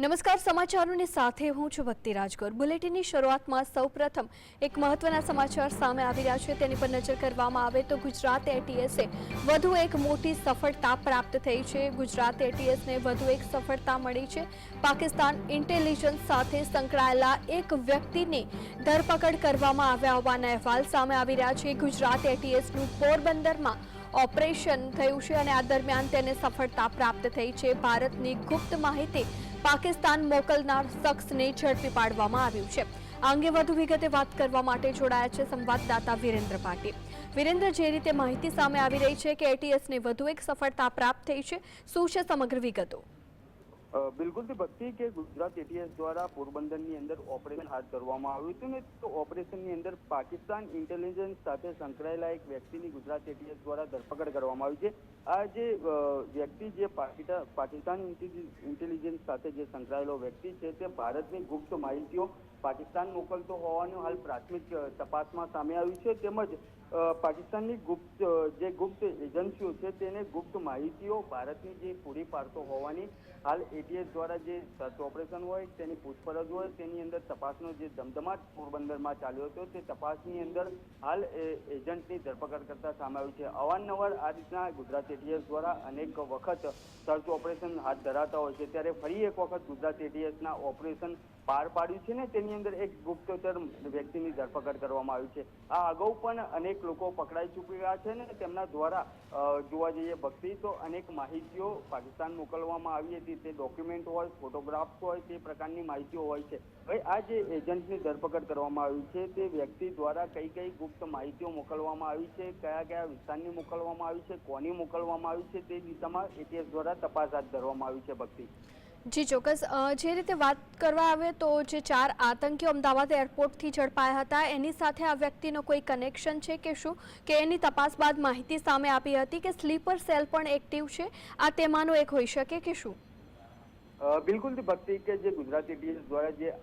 નમસ્કાર, સમાચારોની સાથે હું છું ભક્તિ રાજગોર. બુલેટિનની શરૂઆતમાં સૌપ્રથમ એક મહત્વના સમાચાર સામે આવી રહ્યા છે. તેની પર નજર કરવામાં આવે તો ગુજરાત એટીએસે વધુ એક મોટી સફળતા પ્રાપ્ત થઈ છે. ગુજરાત એટીએસને વધુ એક સફળતા મળી છે. પાકિસ્તાન ઇન્ટેલિજન્સ સાથે સંકળાયેલા એક વ્યક્તિની ધરપકડ કરવામાં આવ્યા હોવાના અહેવાલ સામે આવી રહ્યા છે. ગુજરાત એટીએસનું પોરબંદરમાં ઓપરેશન થયું છે અને આ દરમિયાન તેને સફળતા પ્રાપ્ત થઈ છે. ભારતની ગુપ્ત માહિતી પાકિસ્તાન મોકલનાર શખ્સને ઝડપી પાડવામાં આવ્યું છે. આ અંગે વધુ વિગતે વાત કરવા માટે જોડાયા છે સંવાદદાતા વિરેન્દ્ર પાટી વિરેન્દ્ર, જે રીતે માહિતી સામે આવી રહી છે કે એટીએસને વધુ એક સફળતા પ્રાપ્ત થઈ છે, શું છે સમગ્ર વિગતો? બિલકુલથી ભક્તિ કે ગુજરાત એટીએસ દ્વારા પોરબંદરની અંદર ઓપરેશન હાથ ધરવામાં આવ્યું હતું ને તો ઓપરેશનની અંદર પાકિસ્તાન ઇન્ટેલિજન્સ સાથે સંકળાયેલા એક વ્યક્તિની ગુજરાત એટીએસ દ્વારા ધરપકડ કરવામાં આવી છે. આ જે વ્યક્તિ જે પાકિસ્તાન ઇન્ટેલિજન્સ સાથે જે સંકળાયેલો વ્યક્તિ છે તે ભારતની ગુપ્ત માહિતીઓ પાકિસ્તાન મોકલતો હોવાનું હાલ પ્રાથમિક તપાસમાં સામે આવ્યું છે. તેમજ પાકિસ્તાનની ગુપ્ત જે ગુપ્ત એજન્સીઓ છે તેને ગુપ્ત માહિતીઓ ભારતની જે પૂરી પાડતો હોવાની હાલ એટીએસ દ્વારા જે સર્ચ ઓપરેશન હોય, તેની પૂછપરછ હોય, તેની અંદર તપાસનો જે ધમધમાટ પોરબંદરમાં ચાલ્યો હતો, તે તપાસની અંદર હાલ એજન્ટની ધરપકડ કરતા સામે આવ્યું છે. અવારનવાર આ રીતના ગુજરાત એટીએસ દ્વારા અનેક વખત સર્ચ ઓપરેશન હાથ ધરાતા હોય છે. ત્યારે ફરી એક વખત ગુજરાત એટીએસના ઓપરેશન પાર પાડ્યું છે ને, તેની અંદર એક ગુપ્તચર વ્યક્તિની ધરપકડ કરવામાં આવી છે. આ અગાઉ પણ અનેક લોકો પકડાઈ ચૂક્યા છે ને, તેમના દ્વારા જોવા જઈએ ભક્તિ તો અનેક માહિતીઓ પાકિસ્તાન મોકલવામાં આવી હતી. તે ડોક્યુમેન્ટ હોય, ફોટોગ્રાફ્સ હોય, તે પ્રકારની માહિતીઓ હોય છે. હવે આ જે એજન્ટની ધરપકડ કરવામાં આવી છે, તે વ્યક્તિ દ્વારા કઈ કઈ ગુપ્ત માહિતીઓ મોકલવામાં આવી છે, કયા કયા વિસ્તારની મોકલવામાં આવી છે, કોની મોકલવામાં આવી છે, તે દિશામાં એટીએસ દ્વારા તપાસ હાથ ધરવામાં આવી છે ભક્તિ. જી, ચોક્કસ. જે રીતે વાત કરવા આવે તો જે ચાર આતંકીઓ અમદાવાદ એરપોર્ટથી ઝડપાયા હતા, એની સાથે આ વ્યક્તિનો કોઈ કનેક્શન છે કે શું? કે એની તપાસ બાદ માહિતી સામે આપી હતી કે સ્લીપર સેલ પણ એક્ટિવ છે? આ તેમાંનો એક હોઈ શકે કે શું? બિલકુલ ભક્તિ કે જે ગુજરાતી એટીએસ દ્વારા જે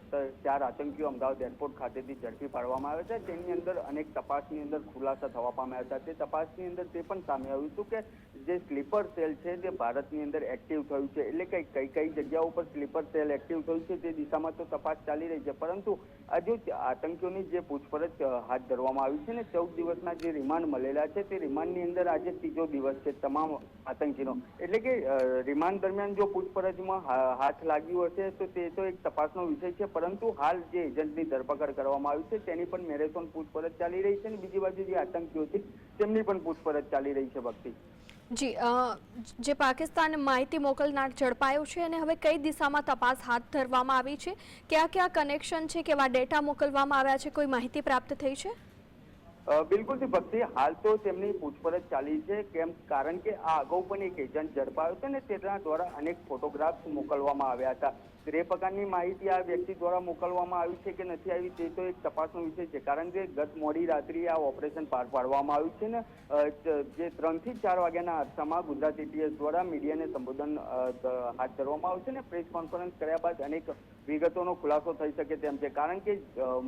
ચાર આતંકીઓ અમદાવાદ એરપોર્ટ ખાતેથી ઝડપી પાડવામાં આવ્યા છે તેની અંદર અનેક તપાસની અંદર ખુલાસા થવા પામ્યા હતા. તે તપાસની અંદર તે પણ સામે આવ્યું હતું કે જે સ્લીપર સેલ છે તે ભારતની અંદર એક્ટિવ થયું છે, એટલે કઈ કઈ કઈ જગ્યાઓ પર સ્લીપર સેલ એક્ટિવ થયું છે, તે દિશામાં તો તપાસ ચાલી રહી છે. પરંતુ આ આતંકીઓની જે પૂછપરછ હાથ ધરવામાં આવી છે ને, ચૌદ દિવસના જે રિમાન્ડ મળેલા છે, તે રિમાન્ડની અંદર આજે ત્રીજો દિવસ છે તમામ આતંકીનો. એટલે કે રિમાન્ડ દરમિયાન જો પૂછપરછમાં હાથ લાગ્યું હશે, તો તે તો એક તપાસનો વિષય છે. પરંતુ હાલ જે એજન્ટની ધરપકડ કરવામાં આવી છે, તેની પણ મેરેથોન પૂછપરછ ચાલી રહી છે અને બીજી બાજુ જે આતંકીઓ છે, તેમની પણ પૂછપરછ ચાલી રહી છે ભક્તિ. જી જે પાકિસ્તાન માહિતી મોકલનાર ઝડપાયો છે અને હવે કઈ દિશામાં તપાસ હાથ ધરવામાં આવી છે? કયા કયા કનેક્શન છે કેવા ડેટા મોકલવામાં આવ્યા છે? કોઈ માહિતી પ્રાપ્ત થઈ છે? બિલકુલથી ભક્તિ હાલ તો તેમની પૂછપરછ ચાલી છે. કેમ? કારણ કે આ અગાઉ પણ એક એજન્ટ ઝડપાયો છે ને તેના દ્વારા અનેક ફોટોગ્રાફ્સ મોકલવામાં આવ્યા હતા. તે પ્રકારની માહિતી આ વ્યક્તિ દ્વારા મોકલવામાં આવી છે કે નથી આવી તે તો એક તપાસનો વિષય છે. કારણ કે ગત મોડી રાત્રિ આ ઓપરેશન પાર પાડવામાં આવ્યું છે ને જે ત્રણથી ચાર વાગ્યાના અરસામાં ગુજરાત એટીએસ દ્વારા મીડિયાને સંબોધન હાથ ધરવામાં આવ્યું છે ને, પ્રેસ કોન્ફરન્સ કર્યા બાદ અનેક વિગતોનો ખુલાસો થઈ શકે તેમ છે. કારણ કે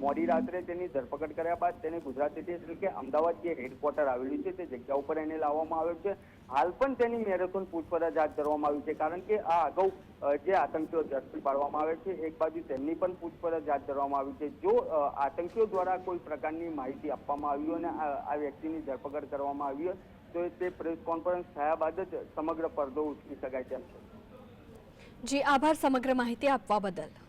મોડી રાત્રે તેની ધરપકડ કર્યા બાદ તેને ગુજરાત એટીએસ કે અમદાવાદ જે હેડક્વાર્ટર આવેલું છે. તે જગ્યા ઉપર એને લાવવામાં આવ્યો છે. હાલ પણ તેની મેરેથોન પૂછપરછ હાથ ધરવામાં આવી છે. કારણ કે આ અગાઉ જે આતંકીઓ ઝડપી પાડવામાં આવે છે, એક બાજુ તેમની પણ પૂછપરછ હાથ ધરવામાં આવી છે. જો આતંકીઓ દ્વારા કોઈ પ્રકારની માહિતી આપવામાં આવી અને આ વ્યક્તિની ધરપકડ કરવામાં આવી તો તે પ્રેસ કોન્ફરન્સ થયા બાદ જ સમગ્ર પડદો ઉચકી શકાય તેમ છે. જી, આભાર સમગ્ર માહિતી આપવા બદલ.